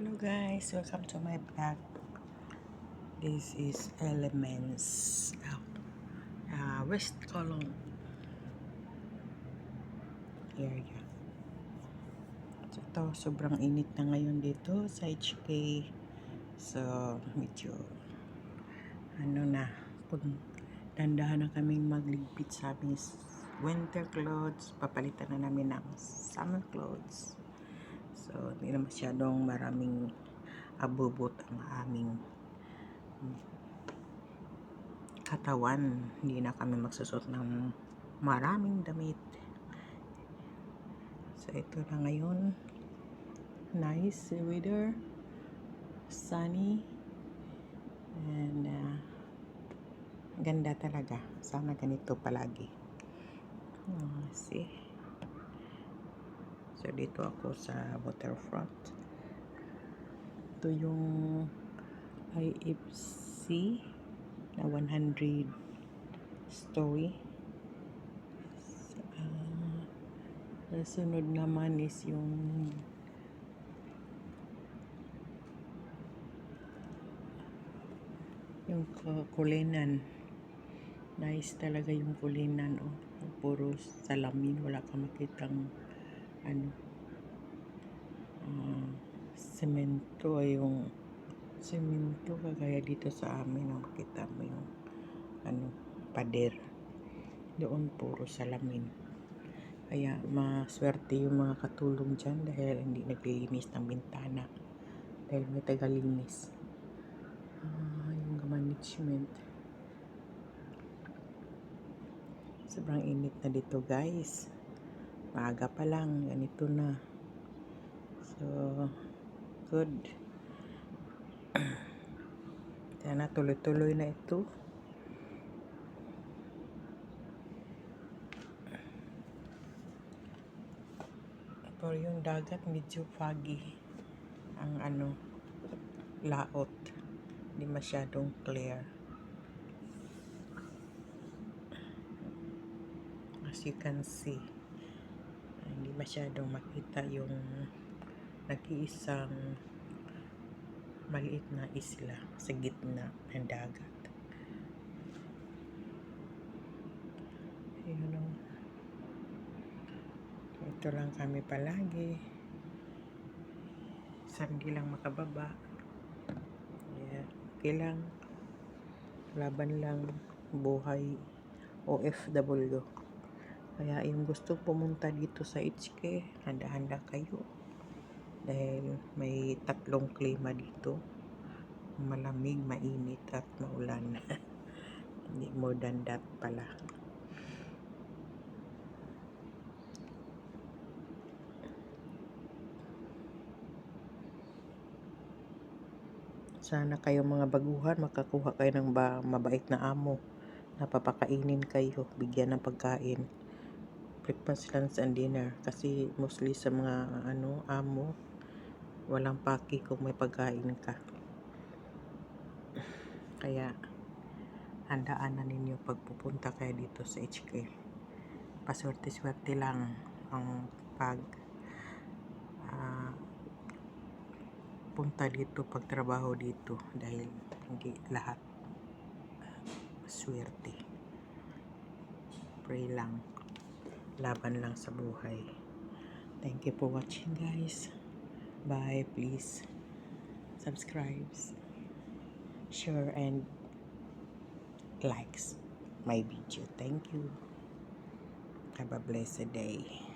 Hello guys, welcome to my vlog. This is Elements uh, uh, West Column area. So, ito, sobrang init na ngayon dito sa HK. So, medyo ano na, kung dandahan na kaming magligpit sa aming winter clothes, papalitan na namin ng summer clothes. So, hindi na masyadong maraming abubot ang aming katawan. Hindi na kami magsusot ng maraming damit. So, ito na ngayon. Nice weather. Sunny. And, uh, ganda talaga. Sana ganito palagi. Oh, see? So, dito ako sa waterfront. Ito yung IFC na 100 story. Uh, sunod naman is yung yung ku- kulinan. Nice talaga yung kulinan. Oh. Puro salamin. Wala ka makitang ano ah, semento yung semento kagaya dito sa amin makita mo yung ano pader. Doon puro salamin. Kaya maswerte yung mga katulong dyan dahil hindi naglilinis ng bintana. Dahil may tagalinis. Ah, yung management. Sobrang init na dito guys maaga pa lang ganito na. So good. Sana tuloy-tuloy na ito. Pero yung dagat medyo foggy. Ang ano laot. Hindi masyadong clear. As you can see masyadong makita yung nag-iisang maliit na isla sa gitna ng dagat. Ayun o. Ito lang kami palagi. Sandi lang makababa. Yeah. Okay lang. Laban lang buhay OFW. Kaya yung gusto pumunta dito sa HK, handa-handa kayo. Dahil may tatlong klima dito. Malamig, mainit at maulan. Hindi more than that pala. Sana kayo mga baguhan makakuha kayo ng ba, mabait na amo. Napapakainin kayo, bigyan ng pagkain breakfast, lunch, and dinner. Kasi mostly sa mga ano, amo, walang paki kung may pagkain ka. Kaya, handaan na ninyo pagpupunta kayo dito sa HK. Paswerte-swerte lang ang pag ah, punta dito, pagtrabaho dito dahil hindi lahat ah, swerte. Pray lang laban lang sa buhay. Thank you for watching guys. Bye. Please subscribe, share and likes my video. Thank you. Have a blessed day.